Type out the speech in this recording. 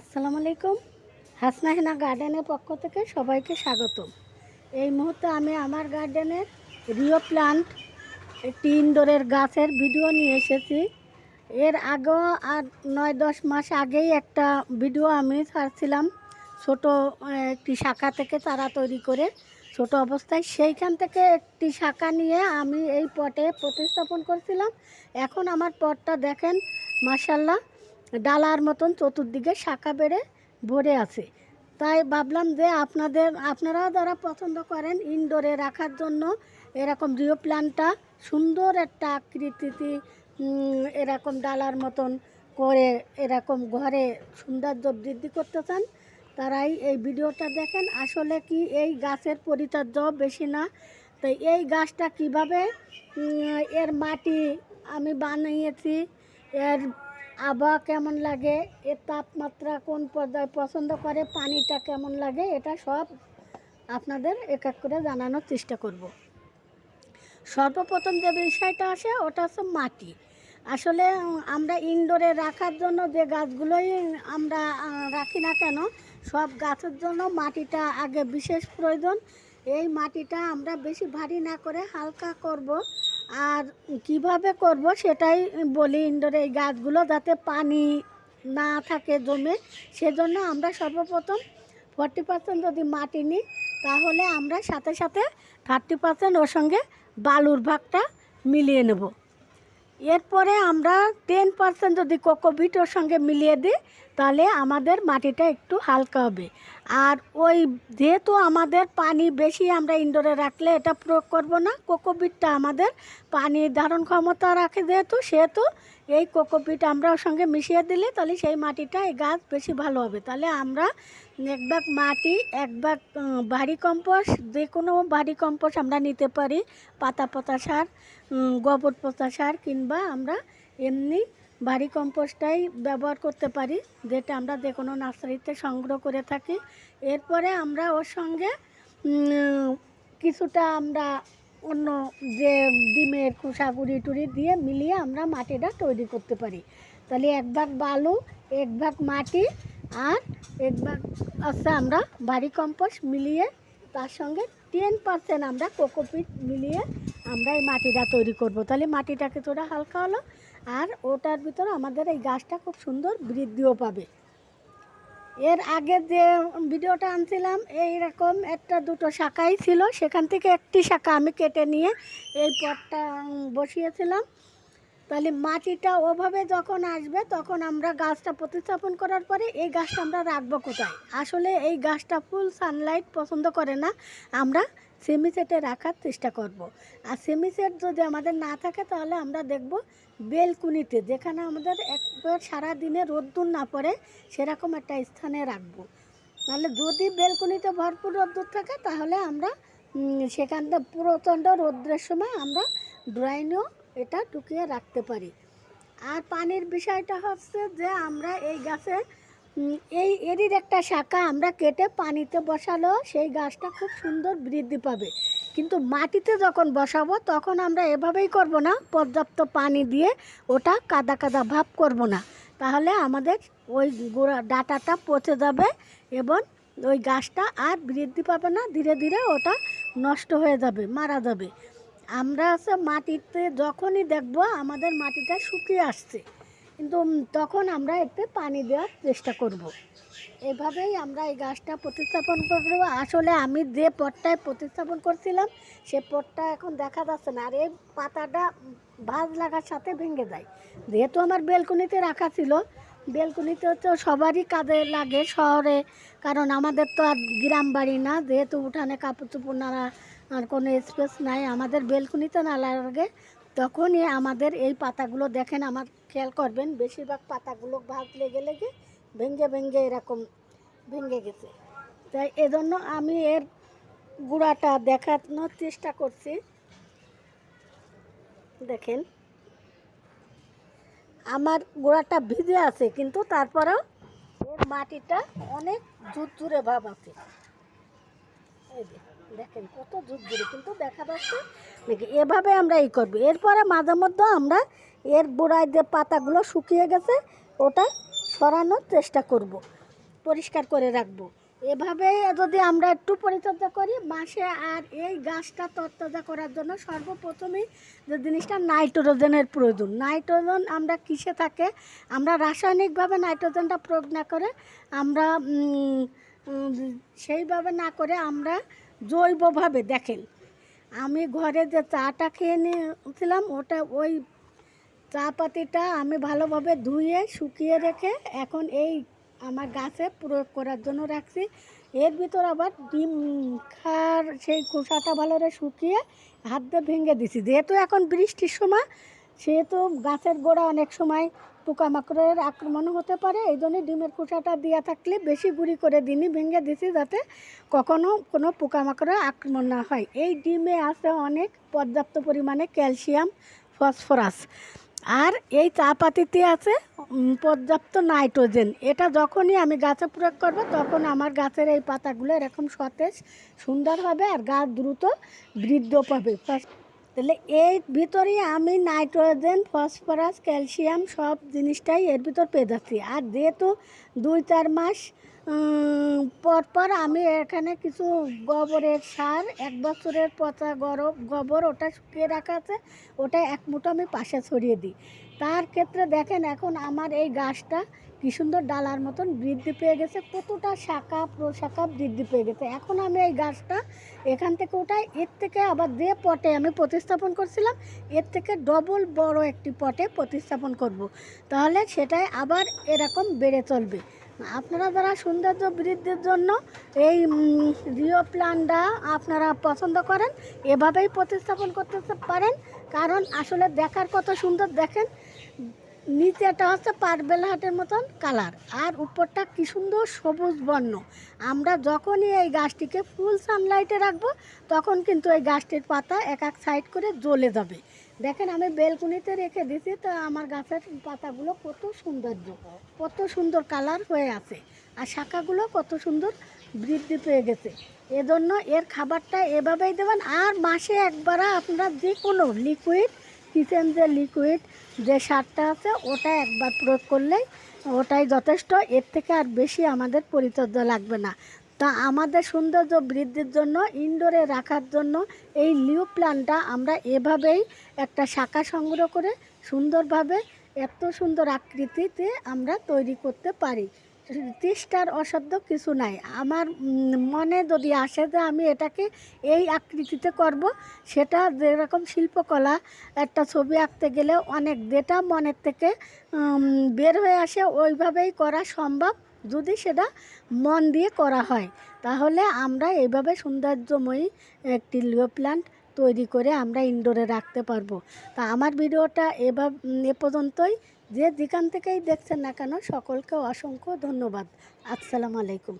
আসসালামু আলাইকুম। হাসনা হেনা গার্ডেনের পক্ষ থেকে সবাইকে স্বাগতম। এই মুহূর্তে আমি আমার গার্ডেনের রিও প্লান্ট, একটি ইনডোরের গাছের ভিডিও নিয়ে এসেছি। এর আগেও আর নয় দশ মাস আগেই একটা ভিডিও আমি ছাড়ছিলাম। ছোট একটি শাখা থেকে চারা তৈরি করে ছোট অবস্থায়। সেইখান থেকে একটি শাখা নিয়ে আমি এই পটে প্রতিস্থাপন করছিলাম। এখন আমার পটটা দেখেন মাসাল্লাহ ডালার মতন চতুর্দিকে শাখা বেড়ে ভরে আছে। তাই ভাবলাম যে আপনাদের, আপনারাও যারা পছন্দ করেন ইনডোরে রাখার জন্য, এরকম রিও প্ল্যান্টটা সুন্দর একটা আকৃতিতে এরকম ডালার মতন করে এরকম ঘরে সৌন্দর্য বৃদ্ধি করতে চান, তারাই এই ভিডিওটা দেখেন। আসলে কি এই গাছের পরিচর্য বেশি না। তাই এই গাছটা কীভাবে এর মাটি আমি বানিয়েছি, এর আবহাওয়া কেমন লাগে? এর তাপমাত্রা কোন পর্যায়ে পছন্দ করে? পানিটা কেমন লাগে? এটা সব আপনাদের এক এক করে জানানোর চেষ্টা করব। সর্বপ্রথম যে বিষয়টা আসে, ওটা হচ্ছে মাটি। আসলে আমরা ইনডোরে রাখার জন্য যে গাছগুলোই আমরা রাখি না কেন, সব গাছের জন্য মাটিটা আগে বিশেষ প্রয়োজন। এই মাটিটা আমরা বেশি ভারী না করে হালকা করব। আর কীভাবে করব সেটাই বলি ইনডোরে এই গাছগুলো যাতে পানি না থাকে জমে সেজন্য আমরা সর্বপ্রথম ফর্টি পার্সেন্ট যদি মাটি নিই, তাহলে আমরা সাথে সাথে থার্টি পার্সেন্ট ওর সঙ্গে বালুর ভাগটা মিলিয়ে নেব। এরপরে আমরা টেন পার্সেন্ট যদি কোকোবিট ওর সঙ্গে মিলিয়ে দিই, তাহলে আমাদের মাটিটা একটু হালকা হবে। আর ওই যেহেতু আমাদের পানি বেশি আমরা ইনডোরে রাখলে এটা প্রয়োগ করব না, কোকোবিটটা আমাদের পানি ধারণ ক্ষমতা রাখে যেহেতু, সেহেতু এই কোকোপিট আমরা ওর সঙ্গে মিশিয়ে দিলে তাহলে সেই মাটিটা এই গাছ বেশি ভালো হবে। তাহলে আমরা এক ব্যাগ মাটি এক উম, ভারী কম্পোস্ট যে কোনো ভারী কম্পোস্ট আমরা নিতে পারি। পাতা পচা সার গোবর পচা সার কিংবা আমরা এমনি ভারী কম্পোস্টটাই ব্যবহার করতে পারি যেটা আমরা যে কোনো নার্সারিতে সংগ্রহ করে থাকি। এরপরে আমরা ওর সঙ্গে কিছুটা আমরা অন্য যে ডিমের খোসা গুঁড়ি টুড়ি দিয়ে মিলিয়ে আমরা মাটিটা তৈরি করতে পারি। তাহলে এক ভাগ বালু এক ভাগ মাটি আর এক ভাগ আছে আমরা ভারী কম্পোস্ট মিলিয়ে, তার সঙ্গে টেন পার্সেন্ট আমরা কোকোপিট মিলিয়ে আমরা এই মাটিটা তৈরি করব। তাহলে মাটিটা কিছুটা হালকা হলো, আর ওটার ভিতরে আমাদের এই গাছটা খুব সুন্দর বৃদ্ধিও পাবে। এর আগে যে ভিডিওটা আনছিলাম এইরকম একটা দুটো শাখাই ছিল, সেখান থেকে একটি শাখা আমি কেটে নিয়ে এই পটটা বসিয়েছিলাম। তাহলে মাটিটা ওভাবে যখন আসবে তখন আমরা গাছটা প্রতিস্থাপন করার পরে এই গাছটা আমরা রাখব কোথায় আসলে এই গাছটা ফুল সানলাইট পছন্দ করে না আমরা সেমি সেটে রাখার চেষ্টা করব। আর সেমি সেট যদি আমাদের না থাকে তাহলে আমরা দেখব বেলকুনিতে যেখানে আমাদের একবার সারা দিনে রোদ্দুর না পড়ে সেরকম একটা স্থানে রাখব নাহলে যদি বেলকুনিতে ভরপুর রোদ্দুর থাকে তাহলে আমরা উম, সেখান থেকে প্রচণ্ড রৌদ্রের সময় আমরা ড্রাইনেও এটা টুকিয়ে রাখতে পারি। আর পানির বিষয়টা হচ্ছে যে আমরা এই গাছে এই এরই একটা শাখা আমরা কেটে পানিতে বসালেও সেই গাছটা খুব সুন্দর বৃদ্ধি পাবে। কিন্তু মাটিতে যখন বসাবো তখন আমরা এভাবেই করব না, পর্যাপ্ত পানি দিয়ে ওটা কাদা কাদা ভাব করব না। তাহলে আমাদের ওই গোড়া ডাটাটা পচে যাবে এবং ওই গাছটা আর বৃদ্ধি পাবে না, ধীরে ধীরে ওটা নষ্ট হয়ে যাবে, মারা যাবে। আমরা আছে মাটিতে যখনই দেখব, আমাদের মাটিটা শুকিয়ে আসছে। কিন্তু তখন আমরা একটু পানি দেওয়ার চেষ্টা করব। এভাবেই আমরা এই গাছটা প্রতিস্থাপন করব। আসলে আমি যে পটটায় প্রতিস্থাপন করছিলাম, সে পটটা এখন দেখা যাচ্ছে না। আর এই পাতাটা ভাজ লাগার সাথে ভেঙে যায়। যেহেতু আমার বেলকুনিতে রাখা ছিল, বেলকুনিতে তো সবারই কাজে লাগে শহরে। কারণ আমাদের তো আর গ্রাম বাড়ি না। যেহেতু উঠানে কাপড় চোপড় নাড়া আর কোনো স্পেস নাই। আমাদের বেলকুনিতে না লাগে। তখনই আমাদের এই পাতাগুলো দেখেন, আমার খেয়াল করবেন, বেশিরভাগ পাতাগুলো ভাগ লেগে লেগে ভেঙ্গে ভেঙ্গে এরকম ভেঙে গেছে। তাই এজন্য আমি এর গুঁড়াটা দেখানোর চেষ্টা করছি। দেখেন, আমার গোড়াটা ভিজে আছে, কিন্তু তারপরেও এর মাটিটা অনেক ঝুরঝুরে ভাব আছে। এই দেখেন কত ঝুরঝুরে কিন্তু দেখা যাচ্ছে নাকি এভাবে আমরা এই করব। এরপরে মাঝে মধ্যে আমরা এর গোড়ায় যে পাতাগুলো শুকিয়ে গেছে, ওটা সরানোর চেষ্টা করব। পরিষ্কার করে রাখব। এভাবে যদি আমরা একটু পরিচর্যা করি, মাসে আর এই গাছটা তরতাজা করার জন্য সর্বপ্রথমেই যে জিনিসটা নাইট্রোজেনের প্রয়োজন। নাইট্রোজেন আমরা কিসে থাকে? আমরা রাসায়নিকভাবে নাইট্রোজেনটা প্রয়োগ না করে আমরা সেইভাবে না করে আমরা জৈবভাবে দেখেন। আমি ঘরে যে চাটা খেয়ে নিয়েছিলাম, ওটা ওই চা পাতিটা আমি ভালোভাবে ধুয়ে শুকিয়ে রেখে এখন এই আমার গাছে প্রয়োগ করার জন্য রাখছি। এর ভিতর আবার ডিম খার সেই খোসাটা ভালো করে শুকিয়ে হাত দিয়ে ভেঙে দিছি। যেহেতু এখন বৃষ্টির সময়, সেহেতু গাছের গোড়া অনেক সময় পোকামাকড়ের আক্রমণ হতে পারে, এই জন্য ডিমের খোসাটা দেওয়া থাকলে বেশি গুঁড়ি করে দিনই ভেঙে দিছি যাতে কখনো কোনো পোকামাকড়ের আক্রমণ না হয়। এই ডিমে আছে অনেক পর্যাপ্ত পরিমাণে ক্যালসিয়াম, ফসফরাস। আর এই চা পাতিতে আছে পর্যাপ্ত নাইট্রোজেন। এটা যখনই আমি গাছে প্রয়োগ করব, তখন আমার গাছের এই পাতাগুলো এরকম সতেজ সুন্দর হবে আর গাছ দ্রুত বৃদ্ধ পাবে। তাহলে এর ভিতরেই আমি নাইট্রোজেন, ফসফরাস, ক্যালসিয়াম সব জিনিসটাই এর ভিতর পেয়ে যাচ্ছি। আর যেহেতু দুই চার মাস পর পর আমি এখানে কিছু গোবরের সার, এক বছরের পচা গরব গোবর ওটা শুকিয়ে রাখা আছে, ওটা এক মুঠো আমি পাশে ছড়িয়ে দিই। তার ক্ষেত্রে দেখেন এখন আমার এই গাছটা কি সুন্দর ডালার মতন বৃদ্ধি পেয়ে গেছে, কতটা শাখা প্রশাখা বৃদ্ধি পেয়ে গেছে। এখন আমি এই গাছটা এখান থেকে ওটাই এর থেকে আবার যে পটে আমি প্রতিস্থাপন করছিলাম, এর থেকে ডবল বড় একটি পটে প্রতিস্থাপন করব। তাহলে সেটাই আবার এরকম বেড়ে চলবে। আপনারা যারা সৌন্দর্য বৃদ্ধির জন্য এই রিও প্ল্যানটা আপনারা পছন্দ করেন, এভাবেই প্রতিস্থাপন করতে পারেন। কারণ আসলে দেখার কত সুন্দর দেখেন নিচেটা হচ্ছে পারবেল হাটের মতন কালার। আর উপরটা কি সুন্দর সবুজ বর্ণ। আমরা যখনই এই গাছটিকে ফুল সানলাইটে রাখব, তখন কিন্তু এই গাছটির পাতা এক এক সাইড করে জ্বলে যাবে। দেখেন আমি বেলকুনিতে রেখে দিছি তো আমার গাছের পাতাগুলো কত সৌন্দর্য, কত সুন্দর কালার হয়ে আছে। আর শাখাগুলো কত সুন্দর বৃদ্ধি পেয়ে গেছে। এজন্য এর খাবারটা এভাবেই দেবেন। আর মাসে একবার আপনারা যে কোনো লিকুইড কিচেন যে লিকুইড যে সারটা আছে, ওটা একবার প্রয়োগ করলেই ওটাই যথেষ্ট। এর থেকে আর বেশি আমাদের পরিচর্যা লাগবে না। তা আমাদের সৌন্দর্য বৃদ্ধির জন্য ইনডোরে রাখার জন্য এই লিউ প্ল্যান্টটা আমরা এভাবেই একটা শাখা সংগ্রহ করে সুন্দরভাবে এত সুন্দর আকৃতিতে আমরা তৈরি করতে পারি। চেষ্টার অসাধ্য কিছু নাই। আমার মনে যদি আসে যে আমি এটাকে এই আকৃতিতে করব, সেটা যেরকম শিল্পকলা একটা ছবি আঁকতে গেলে অনেক ডেটা মনের থেকে বের হয়ে আসে, ওইভাবেই করা সম্ভব যদি সেটা মন দিয়ে করা হয়। তাহলে আমরা এইভাবে সৌন্দর্যময়ী একটি লিও প্ল্যান্ট তৈরি করে আমরা ইনডোরে রাখতে পারব। তা আমার ভিডিওটা এভাবে এ পর্যন্তই। যে যেখান থেকেই দেখছেন না কেন সকলকে অসংখ্য ধন্যবাদ। আসসালামু আলাইকুম।